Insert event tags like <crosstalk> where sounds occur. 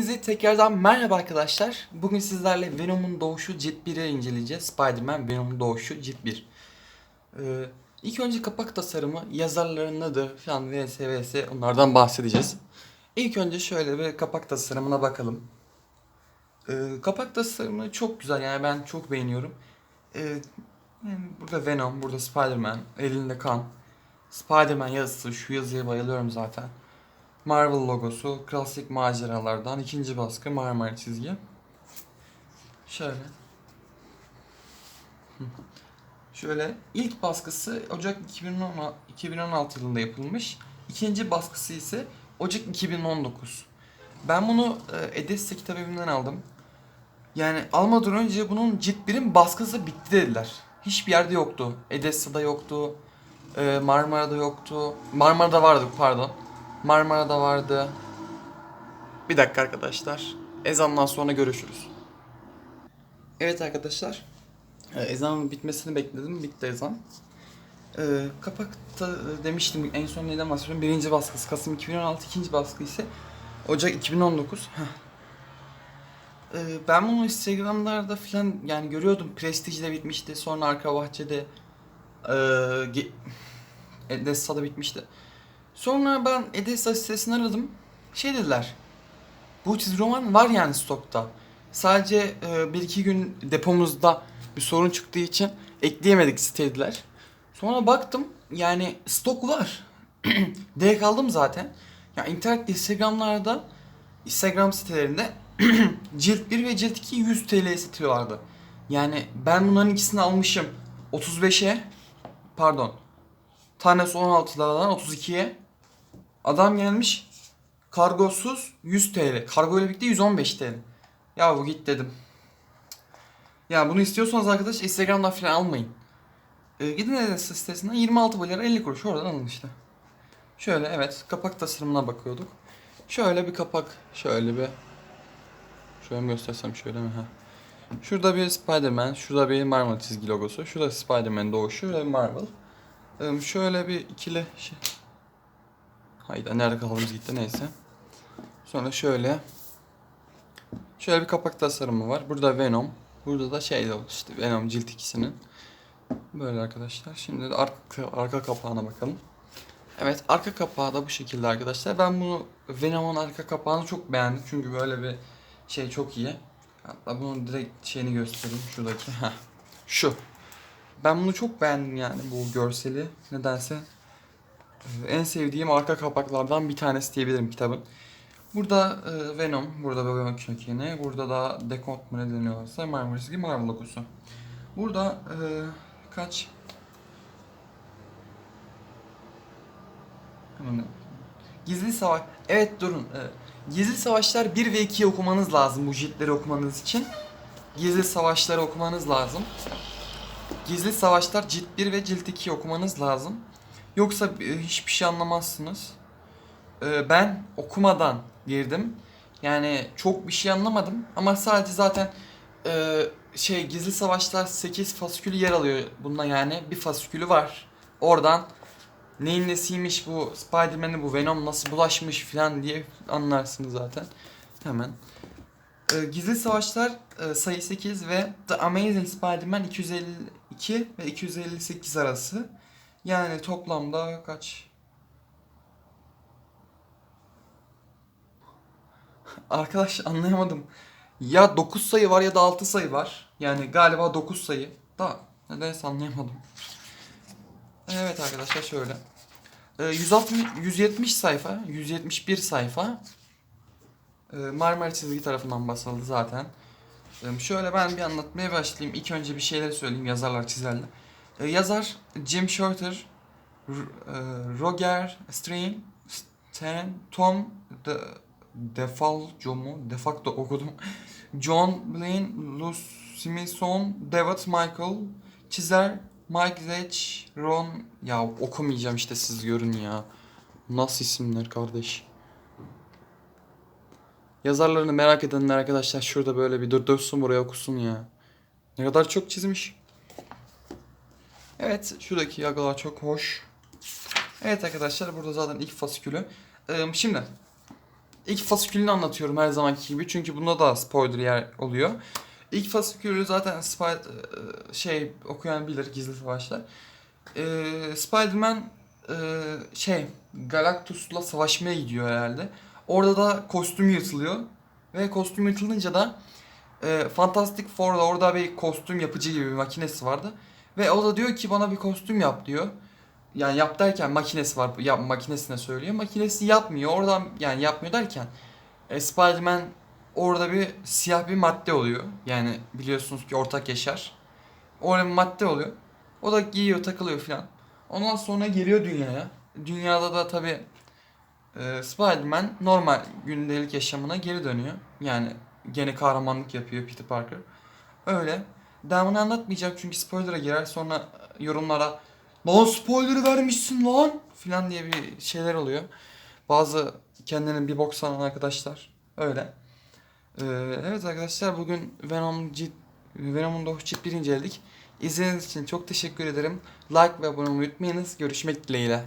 Hepinize tekrardan merhaba arkadaşlar. Bugün sizlerle Venom'un doğuşu Cilt 1'i inceleyeceğiz. Spider-Man Venom'un doğuşu Cilt 1. Ee, ilk önce kapak tasarımı, yazarların adı falan vs vs onlardan bahsedeceğiz. İlk önce şöyle bir kapak tasarımına bakalım. Ee, kapak tasarımı çok güzel yani ben çok beğeniyorum. Ee, yani burada Venom, burada Spider-Man, elinde kan. Spider-Man yazısı, şu yazıya bayılıyorum zaten. Marvel logosu, klasik maceralardan ikinci baskı Marmara çizgi. Şöyle. Şöyle ilk baskısı Ocak 2016, 2016 yılında yapılmış. İkinci baskısı ise Ocak 2019. Ben bunu e, Edessa kitap evinden aldım. Yani almadan önce bunun cilt birim baskısı bitti dediler. Hiçbir yerde yoktu. Edessa'da yoktu. e, Marmara'da yoktu. Marmara'da vardı pardon. Marmara'da vardı. Bir dakika arkadaşlar. Ezandan sonra görüşürüz. Evet arkadaşlar. Ee, Ezanın bitmesini bekledim. Bitti ezan. Ee, kapakta e, demiştim en son neden bahsediyorum. Birinci baskısı Kasım 2016, ikinci baskı ise Ocak 2019. Heh. Ee, ben bunu Instagram'larda falan yani görüyordum. Prestige'de bitmişti. Sonra Arka Bahçe'de e, Edessa'da <laughs> bitmişti. Sonra ben Edessa sitesini aradım. Şey dediler. Bu çizgi roman var yani stokta. Sadece e, bir iki gün depomuzda bir sorun çıktığı için ekleyemedik sitediler. Sonra baktım yani stok var. <clears throat> Direkt aldım zaten. Ya internet Instagram'larda Instagram sitelerinde <clears throat> cilt 1 ve cilt 2 100 TL'ye satıyorlardı. Yani ben bunların ikisini almışım 35'e pardon tanesi 16'lardan 32'ye Adam gelmiş kargosuz 100 TL. Kargo ile birlikte 115 TL. Ya bu git dedim. Ya bunu istiyorsanız arkadaş Instagram'dan falan almayın. Ee, gidin Edesa sitesinden 26 lira 50 kuruş oradan alın işte. Şöyle evet kapak tasarımına bakıyorduk. Şöyle bir kapak şöyle bir Şöyle mi göstersem şöyle mi ha. Şurada bir Spider-Man, şurada bir Marvel çizgi logosu, şurada Spider-Man doğuşu, bir Marvel. Ee, şöyle bir ikili şey. Hayda nerede kaldığımız gitti neyse. Sonra şöyle. Şöyle bir kapak tasarımı var. Burada Venom. Burada da şey oldu işte Venom cilt ikisinin. Böyle arkadaşlar. Şimdi de arka, arka kapağına bakalım. Evet arka kapağı da bu şekilde arkadaşlar. Ben bunu Venom'un arka kapağını çok beğendim. Çünkü böyle bir şey çok iyi. Hatta bunun direkt şeyini göstereyim. Şuradaki. Şu. Ben bunu çok beğendim yani bu görseli. Nedense en sevdiğim arka kapaklardan bir tanesi diyebilirim kitabın. Burada e, Venom, burada Venom kökeni, burada da Dekont mu ne deniyorsa Marvel çizgi Marvel logosu. Burada e, kaç? Gizli Savaş. Evet durun. E, Gizli Savaşlar 1 ve 2'yi okumanız lazım bu ciltleri okumanız için. Gizli Savaşları okumanız lazım. Gizli Savaşlar cilt 1 ve cilt 2'yi okumanız lazım. Yoksa e, hiçbir şey anlamazsınız. E, ben okumadan girdim. Yani çok bir şey anlamadım ama sadece zaten e, şey Gizli Savaşlar 8 fasikülü yer alıyor bunda yani bir fasikülü var. Oradan neyin nesiymiş bu Spider-Man'e bu Venom nasıl bulaşmış falan diye anlarsınız zaten. Hemen. Gizli Savaşlar sayı 8 ve The Amazing Spider-Man 252 ve 258 arası. Yani toplamda kaç? <laughs> Arkadaş anlayamadım. Ya 9 sayı var ya da 6 sayı var. Yani galiba 9 sayı. Da nedense anlayamadım. Evet arkadaşlar şöyle. Ee, 160, 170 sayfa, 171 sayfa. Ee, Marmara çizgi tarafından basıldı zaten. Ee, şöyle ben bir anlatmaya başlayayım. İlk önce bir şeyler söyleyeyim yazarlar çizerler. Ee, yazar Jim Shorter, R- e, Roger Strain, Stan, Tom De, Defalco mu? Defacto okudum. John Blaine, Luz Simison, David Michael, çizer Mike Zech, Ron... Ya okumayacağım işte siz görün ya. Nasıl isimler kardeş? Yazarlarını merak edenler arkadaşlar şurada böyle bir dur dönsün buraya okusun ya. Ne kadar çok çizmiş. Evet şuradaki yagalar çok hoş. Evet arkadaşlar burada zaten ilk fasikülü. Ee, şimdi ilk fasikülünü anlatıyorum her zamanki gibi. Çünkü bunda da spoiler yer oluyor. İlk fasikülü zaten Spy- e, şey okuyan bilir gizli savaşlar. E, Spider-Man e, şey Galactus'la savaşmaya gidiyor herhalde. Orada da kostüm yırtılıyor. Ve kostüm yırtılınca da e, Fantastic Four'da orada bir kostüm yapıcı gibi bir makinesi vardı. Ve o da diyor ki bana bir kostüm yap diyor. Yani yap derken makinesi var. Yap makinesine söylüyor. Makinesi yapmıyor. Oradan yani yapmıyor derken e, Spider-Man orada bir siyah bir madde oluyor. Yani biliyorsunuz ki ortak yaşar. Orada bir madde oluyor. O da giyiyor, takılıyor filan. Ondan sonra geliyor dünyaya. Dünyada da tabi Spider-Man normal gündelik yaşamına geri dönüyor. Yani gene kahramanlık yapıyor Peter Parker. Öyle. Devamını anlatmayacağım çünkü spoiler'a girer. Sonra yorumlara Lan spoiler'ı vermişsin lan filan diye bir şeyler oluyor. Bazı kendinin bir bok sanan arkadaşlar. Öyle. Ee, evet arkadaşlar bugün Venom cid, Venom'un Doğuş Cilt 1. inceledik. İzlediğiniz için çok teşekkür ederim. Like ve abone olmayı unutmayınız. Görüşmek dileğiyle.